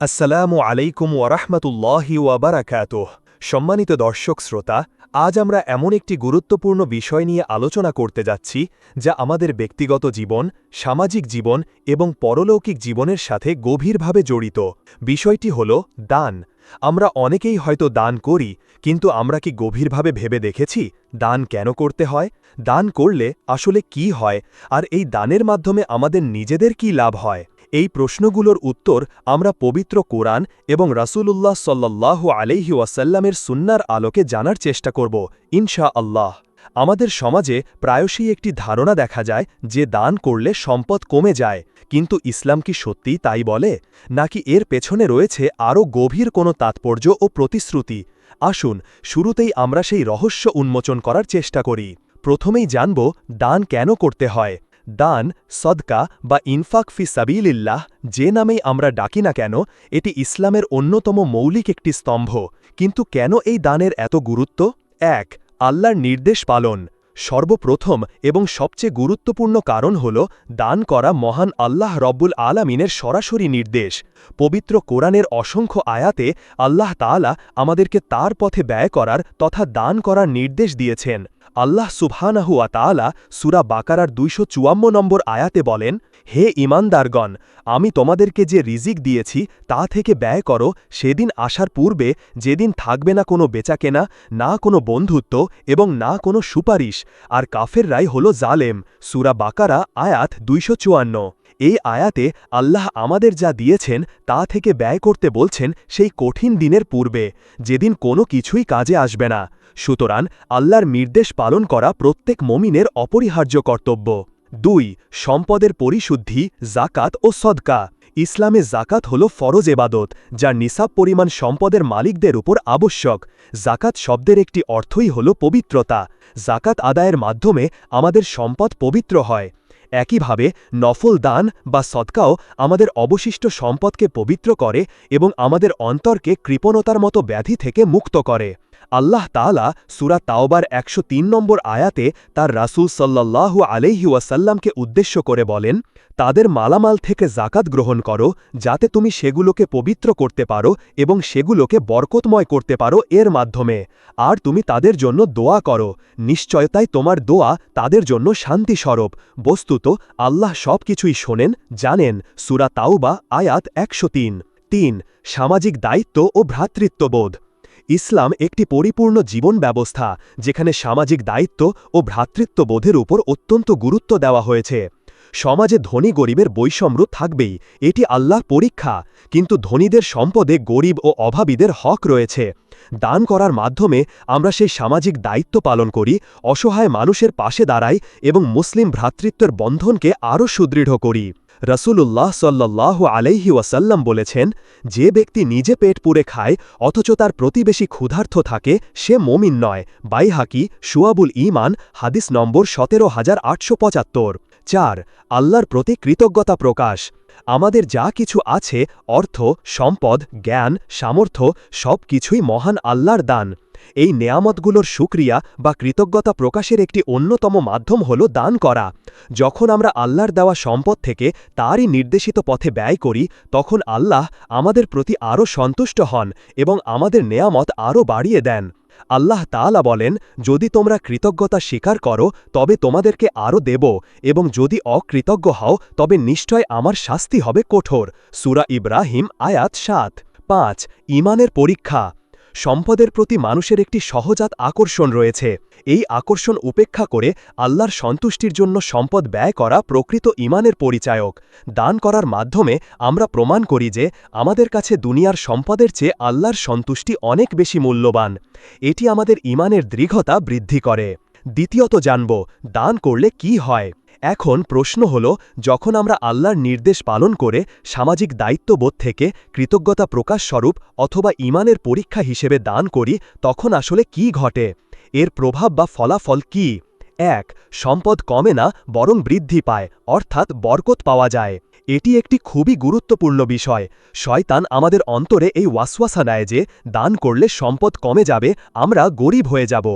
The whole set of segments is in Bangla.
আসসালামু আলাইকুম ওয়ারাহমাতুল্লাহি ওয়াবারাকাতুহ সম্মানিত দর্শক শ্রোতা, আজ আমরা এমন একটি গুরুত্বপূর্ণ বিষয় নিয়ে আলোচনা করতে যাচ্ছি, যা আমাদের ব্যক্তিগত জীবন, সামাজিক জীবন এবং পরলৌকিক জীবনের সাথে গভীরভাবে জড়িত। বিষয়টি হল দান। আমরা অনেকেই হয়তো দান করি, কিন্তু আমরা কি গভীরভাবে ভেবে দেখেছি, দান কেন করতে হয়? দান করলে আসলে কি হয়? আর এই দানের মাধ্যমে আমাদের নিজেদের কি লাভ হয়? এই প্রশ্নগুলোর উত্তর আমরা পবিত্র কোরআন এবং রাসূলুল্লাহ সাল্লাল্লাহু আলাইহি ওয়াসাল্লামের সুন্নার আলোকে জানার চেষ্টা করব ইনশা আল্লাহ আমাদের সমাজে প্রায়শই একটি ধারণা দেখা যায় যে দান করলে সম্পদ কমে যায়, কিন্তু ইসলাম কি সত্যিই তাই বলে? নাকি এর পেছনে রয়েছে আরও গভীর কোনো তাৎপর্য ও প্রতিশ্রুতি? আসুন, শুরুতেই আমরা সেই রহস্য উন্মোচন করার চেষ্টা করি। প্রথমেই জানব, দান কেন করতে হয়? দান, সদকা বা ইনফাক ফি সাবিলিল্লাহ, যে নামেই আমরা ডাকি না কেন, এটি ইসলামের অন্যতম মৌলিক একটি স্তম্ভ। কিন্তু কেন এই দানের এত গুরুত্ব? এক, আল্লাহর নির্দেশ পালন। সর্বপ্রথম এবং সবচেয়ে গুরুত্বপূর্ণ কারণ হল দান করা মহান আল্লাহ রব্বুল আলামিনের সরাসরি নির্দেশ। পবিত্র কোরআনের অসংখ্য আয়াতে আল্লাহ তাআলা আমাদেরকে তার পথে ব্যয় করার তথা দান করার নির্দেশ দিয়েছেন। আল্লাহ সুবহানাহুয়া তাআলা সুরা বাকারার দুইশো চুয়ান্ন নম্বর আয়াতে বলেন, হে ইমানদারগণ আমি তোমাদেরকে যে রিজিক দিয়েছি তা থেকে ব্যয় করো, সেদিন আসার পূর্বে যেদিন থাকবে না কোনো বেচাকেনা, না কোনো বন্ধুত্ব এবং না কোনো সুপারিশ, আর কাফেররাই হল জালেম। সুরা বাকারা আয়াত দুইশো চুয়ান্ন। এই আয়াতে আল্লাহ আমাদের যা দিয়েছেন, তা থেকে ব্যয় করতে বলছেন সেই কঠিন দিনের পূর্বে, যেদিন কোনো কিছুই কাজে আসবে না। সুতরাং আল্লাহর নির্দেশ পালন করা প্রত্যেক মমিনের অপরিহার্য কর্তব্য। দুই, সম্পদের পরিশুদ্ধি জাকাত ও সদকা। ইসলামে জাকাত হল ফরজ এবাদত যা নিসাব পরিমাণ সম্পদের মালিকদের উপর আবশ্যক। জাকাত শব্দের একটি অর্থই হল পবিত্রতা। জাকাত আদায়ের মাধ্যমে আমাদের সম্পদ পবিত্র হয়। একইভাবে নফল দান বা সৎকাও আমাদের অবশিষ্ট সম্পদকে পবিত্র করে এবং আমাদের অন্তরকে কৃপণতার মতো ব্যাধি থেকে মুক্ত করে। আল্লাহ তালা সুরা তাওবার একশো তিন নম্বর আয়াতে তার রাসুল সাল্লাল্লাহু আলহিউসাল্লামকে উদ্দেশ্য করে বলেন তাদের মালামাল থেকে জাকাত গ্রহণ করো, যাতে তুমি সেগুলোকে পবিত্র করতে পারো এবং সেগুলোকে বরকতময় করতে পারো এর মাধ্যমে। আর তুমি তাদের জন্য দোয়া করো। নিশ্চয়তাই তোমার দোয়া তাদের জন্য শান্তিস্বরূপ। বস্তুত, আল্লাহ সব কিছুই শোনেন, জানেন, সুরা তাওবা, আয়াত একশো তিন। তিন, সামাজিক দায়িত্ব ও ভ্রাতৃত্ববোধ। ইসলাম একটি পরিপূর্ণ জীবন ব্যবস্থা, যেখানে সামাজিক দায়িত্ব ও ভ্রাতৃত্ববোধের উপর অত্যন্ত গুরুত্ব দেওয়া হয়েছে। সমাজে ধনী গরিবের বৈষম্য থাকবেই, এটি আল্লাহ পরীক্ষা। কিন্তু ধনীদের সম্পদে গরিব ও অভাবীদের হক রয়েছে। দান করার মাধ্যমে আমরা সেই সামাজিক দায়িত্ব পালন করি, অসহায় মানুষের পাশে দাঁড়াই এবং মুসলিম ভ্রাতৃত্বের বন্ধনকে আরও সুদৃঢ় করি। রসুলুল্লাহ সাল্লাহ আলাইহি ওয়াসাল্লাম বলেছেন, যে ব্যক্তি নিজে পেট পুরে খায়, অথচ তার প্রতিবেশী ক্ষুধার্থ থাকে, সে মমিন নয়। বাইহাকি সুয়াবুল ইমান হাদিস নম্বর সতেরো হাজার আটশো পঁচাত্তর। চার, আল্লাহর প্রতি কৃতজ্ঞতা প্রকাশ। আমাদের যা কিছু আছে, অর্থ, সম্পদ, জ্ঞান, সামর্থ্য সব কিছুই মহান আল্লাহর দান। এই নেয়ামতগুলোর সুক্রিয়া বা কৃতজ্ঞতা প্রকাশের একটি অন্যতম মাধ্যম হল দান করা। যখন আমরা আল্লাহর দেওয়া সম্পদ থেকে তারই নির্দেশিত পথে ব্যয় করি, তখন আল্লাহ আমাদের প্রতি আরও সন্তুষ্ট হন এবং আমাদের নেয়ামত আরও বাড়িয়ে দেন। আল্লাহ তালা বলেন, যদি তোমরা কৃতজ্ঞতা স্বীকার করো, তবে তোমাদেরকে আরও দেব, এবং যদি অকৃতজ্ঞ হও, তবে নিশ্চয় আমার শাস্তি হবে কঠোর। সুরা ইব্রাহিম আয়াত সাত। পাঁচ, ইমানের পরীক্ষা। সম্পদের প্রতি মানুষের একটি সহজাত আকর্ষণ রয়েছে। এই আকর্ষণ উপেক্ষা করে আল্লাহর সন্তুষ্টির জন্য সম্পদ ব্যয় করা প্রকৃত ইমানের পরিচায়ক। দান করার মাধ্যমে আমরা প্রমাণ করি যে আমাদের কাছে দুনিয়ার সম্পদের চেয়ে আল্লাহর সন্তুষ্টি অনেক বেশি মূল্যবান। এটি আমাদের ইমানের দৃঢ়তা বৃদ্ধি করে। দ্বিতীয়ত জানব, দান করলে কি হয়? এখন প্রশ্ন হল, যখন আমরা আল্লাহর নির্দেশ পালন করে সামাজিক দায়িত্ববোধ থেকে কৃতজ্ঞতা প্রকাশ স্বরূপ অথবা ইমানের পরীক্ষা হিসেবে দান করি, তখন আসলে কি ঘটে? এর প্রভাব বা ফলাফল কি? এক, সম্পদ কমে না, বরং বৃদ্ধি পায়, অর্থাৎ বরকত পাওয়া যায়। এটি একটি খুবই গুরুত্বপূর্ণ বিষয়। শয়তান আমাদের অন্তরে এই ওয়াসওয়াসা নেয় যে, দান করলে সম্পদ কমে যাবে, আমরা গরিব হয়ে যাব।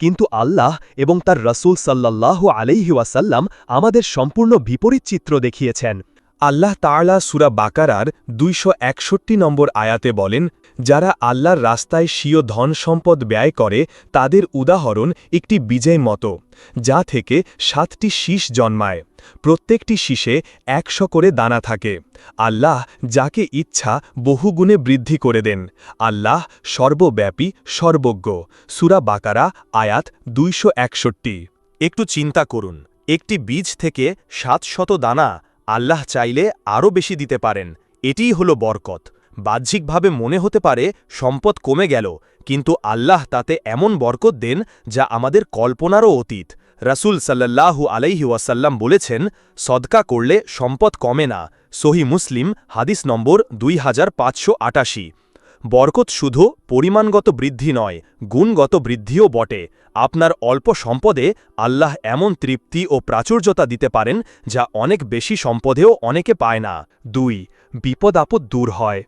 কিন্তু আল্লাহ এবং তার রসুল সাল্লাহ আলাইহি ওয়াসাল্লাম আমাদের সম্পূর্ণ বিপরীত চিত্র দেখিয়েছেন। আল্লাহ তাআলা সুরা বাকারার দুইশো একষট্টি নম্বর আয়াতে বলেন, যারা আল্লাহর রাস্তায় স্বীয় ধন সম্পদ ব্যয় করে, তাদের উদাহরণ একটি বীজের মতো, যা থেকে সাতটি শীষ জন্মায়। প্রত্যেকটি শীষে একশো করে দানা থাকে। আল্লাহ যাকে ইচ্ছা বহুগুণে বৃদ্ধি করে দেন। আল্লাহ সর্বব্যাপী, সর্বজ্ঞ। সুরা বাকারা, আয়াত দুইশো একষট্টি। একটু চিন্তা করুন, একটি বীজ থেকে সাতশত দানা আল্লাহ চাইলে আরও বেশি দিতে পারেন। এটিই হলো বরকত। বাহ্যিকভাবে মনে হতে পারে, সম্পদ কমে গেল, কিন্তু আল্লাহ তাতে এমন বরকত দেন যা আমাদের কল্পনারও অতীত। রাসুল সাল্লাল্লাহু আলাইহি ওয়াসাল্লাম বলেছেন, সদকা করলে সম্পদ কমে না। সহি মুসলিম, হাদিস নম্বর দুই হাজার পাঁচশো আটাশি। বরকত শুধু পরিমাণগত বৃদ্ধি নয়, গুণগত বৃদ্ধিও বটে। আপনার অল্প সম্পদে আল্লাহ এমন তৃপ্তি ও প্রাচুর্যতা দিতে পারেন যা অনেক বেশি সম্পদেও অনেকে পায় না। দুই, বিপদ আপদ দূর হয়।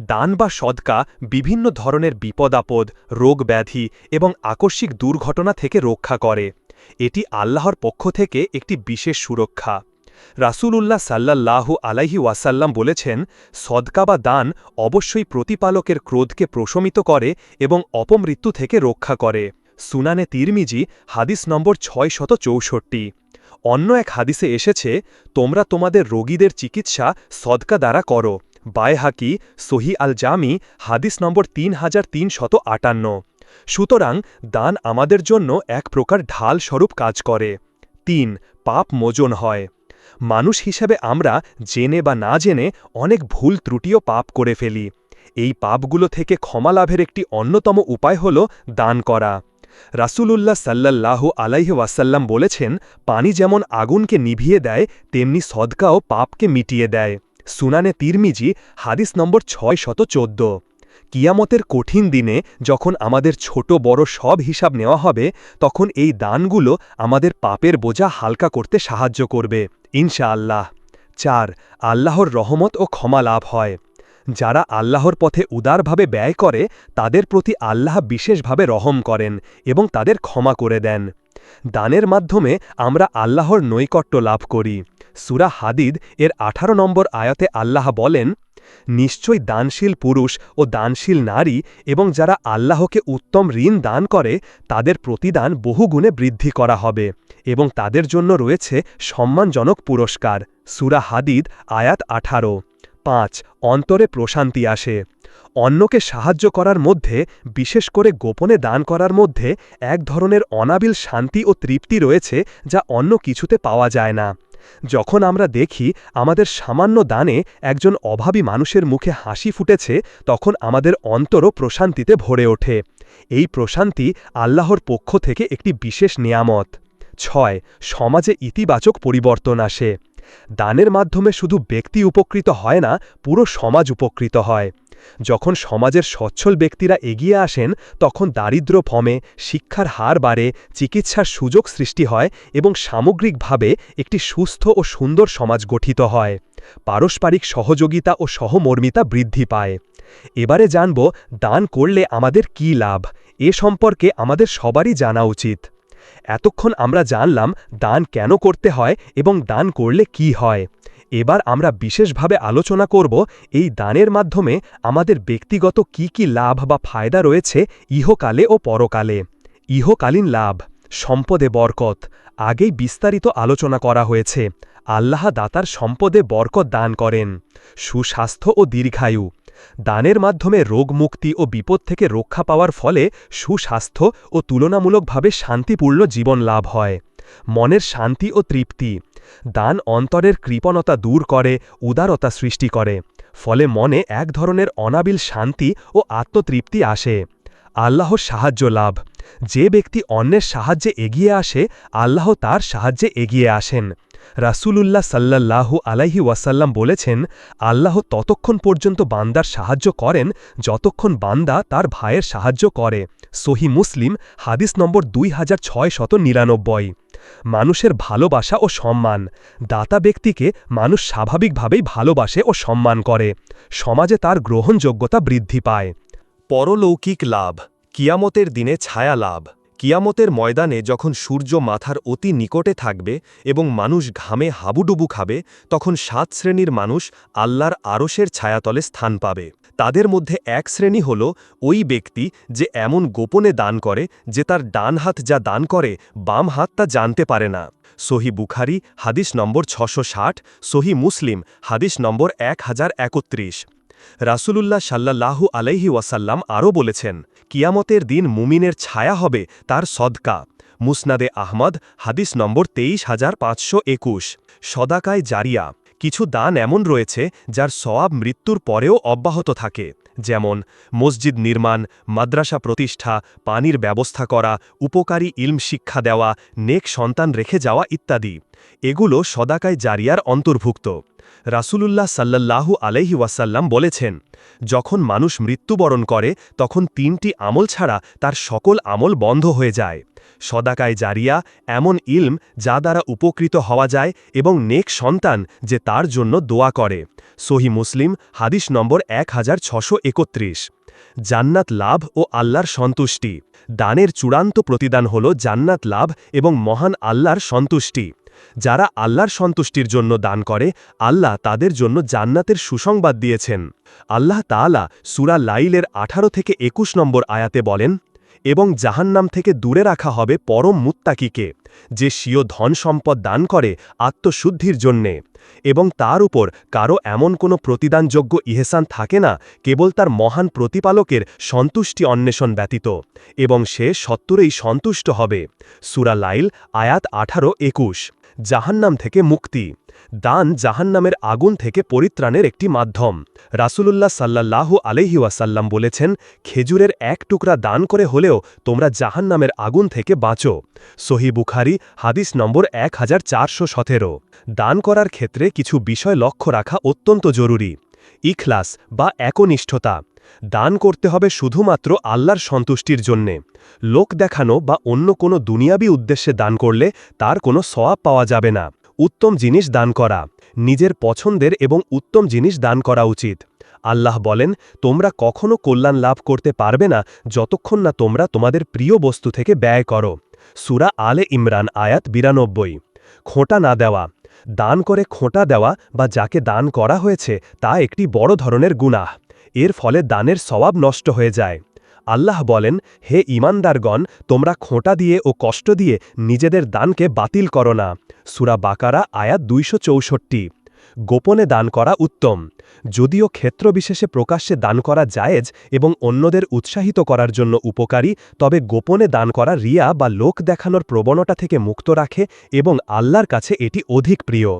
দান বা সদকা বিভিন্ন ধরনের বিপদ আপদ, রোগ ব্যাধি এবং আকস্মিক দুর্ঘটনা থেকে রক্ষা করে। এটি আল্লাহর পক্ষ থেকে একটি বিশেষ সুরক্ষা। রাসূলুল্লাহ সাল্লাল্লাহু আলাইহি ওয়াসাল্লাম বলেছেন, সদকা বা দান অবশ্যই প্রতিপালকের ক্রোধকে প্রশমিত করে এবং অপমৃত্যু থেকে রক্ষা করে। সুনানে তিরমিজি, হাদিস নম্বর ছয় শত চৌষট্টি। অন্য এক হাদিসে এসেছে, তোমরা তোমাদের রোগীদের চিকিৎসা সদকা দ্বারা করো। বায়হাকি সহি আল জামি হাদিস নম্বর তিন হাজার তিন শত আটান্ন। সুতরাং, দান আমাদের জন্য এক প্রকার ঢাল স্বরূপ কাজ করে। তিন, পাপ মোজন হয়। মানুষ হিসেবে আমরা জেনে বা না জেনে অনেক ভুল ত্রুটিও পাপ করে ফেলি। এই পাপগুলো থেকে ক্ষমা লাভের একটি অন্যতম উপায় হল দান করা। রাসূলুল্লাহ সাল্লাল্লাহু আলাইহি ওয়াসাল্লাম বলেছেন, পানি যেমন আগুনকে নিভিয়ে দেয়, তেমনি সদকাও পাপকে মিটিয়ে দেয়। সুনানে তিরমিজি, হাদিস নম্বর ছয় শত চোদ্দ। কিয়ামতের কঠিন দিনে যখন আমাদের ছোট বড় সব হিসাব নেওয়া হবে, তখন এই দানগুলো আমাদের পাপের বোঝা হালকা করতে সাহায্য করবে, ইনশাআল্লাহ। চার, আল্লাহর রহমত ও ক্ষমা লাভ হয়। যারা আল্লাহর পথে উদারভাবে ব্যয় করে, তাদের প্রতি আল্লাহ বিশেষভাবে রহম করেন এবং তাদের ক্ষমা করে দেন। দানের মাধ্যমে আমরা আল্লাহর নৈকট্য লাভ করি। সুরা হাদিদ এর আঠারো নম্বর আয়াতে আল্লাহ বলেন নিশ্চয় দানশীল পুরুষ ও দানশীল নারী এবং যারা আল্লাহকে উত্তম ঋণ দান করে, তাদের প্রতিদান বহুগুণে বৃদ্ধি করা হবে এবং তাদের জন্য রয়েছে সম্মানজনক পুরস্কার। সুরা হাদিদ, আয়াত আঠারো। পাঁচ, অন্তরে প্রশান্তি আসে। অন্যকে সাহায্য করার মধ্যে, বিশেষ করে গোপনে দান করার মধ্যে, এক ধরনের অনাবিল শান্তি ও তৃপ্তি রয়েছে যা অন্য কিছুতে পাওয়া যায় না। যখন আমরা দেখি আমাদের সামান্য দানে একজন অভাবী মানুষের মুখে হাসি ফুটেছে, তখন আমাদের অন্তরও প্রশান্তিতে ভরে ওঠে। এই প্রশান্তি আল্লাহর পক্ষ থেকে একটি বিশেষ নিয়ামত। ছয়, সমাজে ইতিবাচক পরিবর্তন আসে। দানের মাধ্যমে শুধু ব্যক্তি উপকৃত হয় না, পুরো সমাজ উপকৃত হয়। যখন সমাজের সচ্ছল ব্যক্তিরা এগিয়ে আসেন, তখন দারিদ্র ফমে শিক্ষার হার বাড়ে, চিকিৎসার সুযোগ সৃষ্টি হয় এবং সামগ্রিকভাবে একটি সুস্থ ও সুন্দর সমাজ গঠিত হয়। পারস্পরিক সহযোগিতা ও সহমর্মিতা বৃদ্ধি পায়। এবারে জানব, দান করলে আমাদের কি লাভ? এ সম্পর্কে আমাদের সবারই জানা উচিত। এতক্ষণ আমরা জানলাম, দান কেন করতে হয় এবং দান করলে কি হয়। এবার আমরা বিশেষভাবে আলোচনা করব এই দানের মাধ্যমে আমাদের ব্যক্তিগত কি কি লাভ বা ফায়দা রয়েছে ইহকালে ও পরকালে। ইহকালীন লাভ, সম্পদে বরকত, আগেই বিস্তারিত আলোচনা করা হয়েছে। আল্লাহ দাতার সম্পদে বরকত দান করেন। সুস্বাস্থ্য ও দীর্ঘায়ু, দানের মাধ্যমে রোগ মুক্তি ও বিপদ থেকে রক্ষা পাওয়ার ফলে সুস্বাস্থ্য ও তুলনামূলকভাবে শান্তিপূর্ণ জীবন লাভ হয়। মনের শান্তি ও তৃপ্তি দান অন্তরের কৃপণতা দূর করে, উদারতা সৃষ্টি করে। ফলে মনে এক ধরনের অনাবিল শান্তি ও আত্মতৃপ্তি আসে। আল্লাহর সাহায্য লাভ। যে ব্যক্তি অন্যের সাহায্যে এগিয়ে আসে, আল্লাহ তার সাহায্যে এগিয়ে আসেন। রাসূলুল্লাহ সাল্লাল্লাহু আলাইহি ওয়াসাল্লাম বলেছেন, আল্লাহ ততক্ষণ পর্যন্ত বান্দার সাহায্য করেন, যতক্ষণ বান্দা তার ভাইয়ের সাহায্য করে। সহি মুসলিম, হাদিস নম্বর দুই হাজার ছয় শত নিরানব্বই। মানুষের ভালোবাসা ও সম্মান। দাতা ব্যক্তিকে মানুষ স্বাভাবিকভাবেই ভালোবাসে ও সম্মান করে। সমাজে তার গ্রহণযোগ্যতা বৃদ্ধি পায়। পরলৌকিক লাভ, কিয়ামতের দিনে ছায়া লাভ। কিয়ামতের ময়দানে যখন সূর্য মাথার অতি নিকটে থাকবে এবং মানুষ ঘামে হাবুডুবু খাবে, তখন সাত শ্রেণির মানুষ আল্লাহর আরশের ছায়াতলে স্থান পাবে। তাদের মধ্যে এক শ্রেণি হল ওই ব্যক্তি যে এমন গোপনে দান করে যে তার ডান হাত যা দান করে, বাম হাত তা জানতে পারে না। সহি বুখারি, হাদিস নম্বর ছশো ষাট, সহি মুসলিম, হাদিস নম্বর এক হাজার একত্রিশ। রাসূলুল্লাহ সাল্লাল্লাহু আলাইহি ওয়াসাল্লাম আরও বলেছেন, কিয়ামতের দিন মুমিনের ছায়া হবে তার সদকা। মুসনাদে আহমদ, হাদিস নম্বর তেইশ হাজার পাঁচশো একুশ। সদাকায় জারিয়া। কিছু দান এমন রয়েছে, যার সওয়াব মৃত্যুর পরেও অব্যাহত থাকে। যেমন মসজিদ নির্মাণ, মাদ্রাসা প্রতিষ্ঠা, পানির ব্যবস্থা করা, উপকারী ইলম শিক্ষা দেওয়া, নেক সন্তান রেখে যাওয়া ইত্যাদি। এগুলো সদাকায় জারিয়ার অন্তর্ভুক্ত। রাসুলুল্লাহ সাল্লাল্লাহু আলাইহি ওয়াসাল্লাম বলেছেন, যখন মানুষ মৃত্যুবরণ করে, তখন তিনটি আমল ছাড়া তার সকল আমল বন্ধ হয়ে যায়। সদাকায় জারিয়া এমন ইলম যা দ্বারা উপকৃত হওয়া যায় এবং নেক সন্তান যে তার জন্য দোয়া করে। সহি মুসলিম, হাদিস নম্বর এক জান্নাত লাভ ও আল্লাহর সন্তুষ্টি। দানের চূড়ান্ত প্রতিদান হল জান্নাত লাভ এবং মহান আল্লাহর সন্তুষ্টি। যারা আল্লাহর সন্তুষ্টির জন্য দান করে, আল্লাহ তাদের জন্য জান্নাতের সুসংবাদ দিয়েছেন। আল্লাহ তাআলা সুরা লাইলের আঠারো থেকে একুশ নম্বর আয়াতে বলেন এবং জাহান্নাম থেকে দূরে রাখা হবে পরম মুত্তাকিকে, যে স্বীয় ধন সম্পদ দান করে আত্মশুদ্ধির জন্যে। এবং তার উপর কারও এমন কোনো প্রতিদানযোগ্য ইহেসান থাকে না, কেবল তার মহান প্রতিপালকের সন্তুষ্টি অন্বেষণ ব্যতীত, এবং সে সত্তরেই সন্তুষ্ট হবে। সুরা লাইল, আয়াত আঠারো, একুশ। জাহান্নাম থেকে মুক্তি। দান জাহান্নামের আগুন থেকে পরিত্রাণের একটি মাধ্যম। রাসুলুল্লাহ সাল্লাল্লাহু আলহি ওয়াসাল্লাম বলেছেন, খেজুরের এক টুকরা দান করে হলেও তোমরা জাহান্নামের আগুন থেকে বাঁচো। সহি বুখারি, হাদিস নম্বর এক হাজার চারশো সতেরো। দান করার ক্ষেত্রে কিছু বিষয় লক্ষ্য রাখা অত্যন্ত জরুরি। ইখলাস বা একনিষ্ঠতা। দান করতে হবে শুধুমাত্র আল্লাহর সন্তুষ্টির জন্যে। লোক দেখানো বা অন্য কোনো দুনিয়াবি উদ্দেশ্যে দান করলে তার কোনো সওয়াব পাওয়া যাবে না। উত্তম জিনিস দান করা, নিজের পছন্দের এবং উত্তম জিনিস দান করা উচিত। আল্লাহ বলেন, তোমরা কখনো কল্যাণ লাভ করতে পারবে না যতক্ষণ না তোমরা তোমাদের প্রিয় বস্তু থেকে ব্যয় করো। সুরা আলে ইমরান, আয়াত বিরানব্বই। খোঁটা না দেওয়া, দান করে খোঁটা দেওয়া বা যাকে দান করা হয়েছে তা একটি বড় ধরনের গুনাহ। এর ফলে দানের সওয়াব নষ্ট হয়ে যায়। আল্লাহ বলেন, হে ইমানদারগণ তোমরা খোঁটা দিয়ে ও কষ্ট দিয়ে নিজেদের দানকে বাতিল করো না। সুরা বাকারা, আয়াত দুইশো চৌষট্টি। গোপনে দান করা উত্তম। যদিও ক্ষেত্রবিশেষে প্রকাশ্যে দান করা জায়েজ এবং অন্যদের উৎসাহিত করার জন্য উপকারী, তবে গোপনে দান করা রিয়া বা লোক দেখানোর প্রবণতা থেকে মুক্ত রাখে এবং আল্লাহর কাছে এটি অধিক প্রিয়।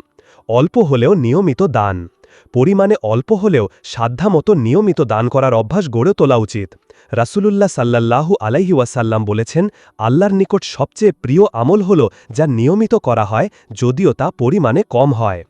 অল্প হলেও নিয়মিত দান। পরিমাণে অল্প হলেও সাধ্যামতো নিয়মিত দান করার অভ্যাস গড়ে তোলা উচিত। রাসুলুল্লাহ সাল্লাল্লাহু আলাইহি ওয়াসাল্লাম বলেছেন, আল্লাহর নিকট সবচেয়ে প্রিয় আমল হল যা নিয়মিত করা হয়, যদিও তা পরিমাণে কম হয়।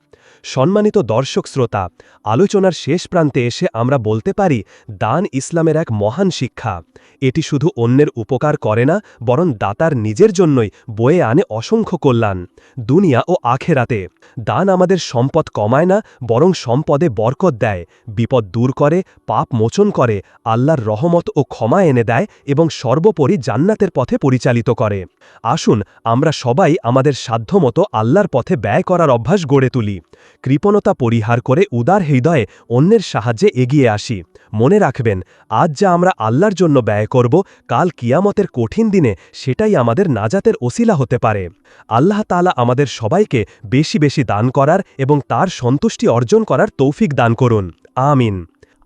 সম্মানিত দর্শক শ্রোতা, আলোচনার শেষ প্রান্তে এসে আমরা বলতে পারি, দান ইসলামের এক মহান শিক্ষা। এটি শুধু অন্যের উপকার করে না, বরং দাতার নিজের জন্যই বয়ে আনে অসংখ্য কল্যাণ। দুনিয়া ও আখেরাতে, দান আমাদের সম্পদ কমায় না, বরং সম্পদে বরকত দেয়। বিপদ দূর করে, পাপ মোচন করে, আল্লাহর রহমত ও ক্ষমা এনে দেয় এবং সর্বোপরি জান্নাতের পথে পরিচালিত করে। আসুন, আমরা সবাই আমাদের সাধ্যমতো আল্লাহর পথে ব্যয় করার অভ্যাস গড়ে তুলি। কৃপণতা পরিহার করে উদার হৃদয়ে অন্যের সাহায্যে এগিয়ে আসি। মনে রাখবেন, আজ যা আমরা আল্লাহর জন্য ব্যয় করব, কাল কিয়ামতের কঠিন দিনে সেটাই আমাদের নাজাতের ওসিলা হতে পারে। আল্লাহ তালা আমাদের সবাইকে বেশি বেশি দান করার এবং তার সন্তুষ্টি অর্জন করার তৌফিক দান করুন। আমিন।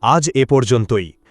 আজ এ পর্যন্তই।